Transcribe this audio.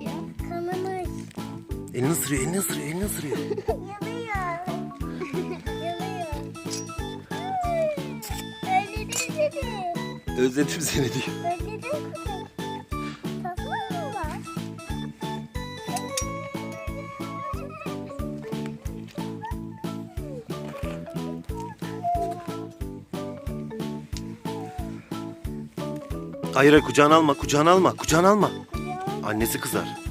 Ya kanımız Elini ısırıyor, elini ısırıyor, elini ısırıyor. yanıyor. yanıyor. Özledim seni. Özledim seni diyor. Özledim seni. Hayır hayır kucağına alma, kucağına alma, kucağına alma. Annesi kızar.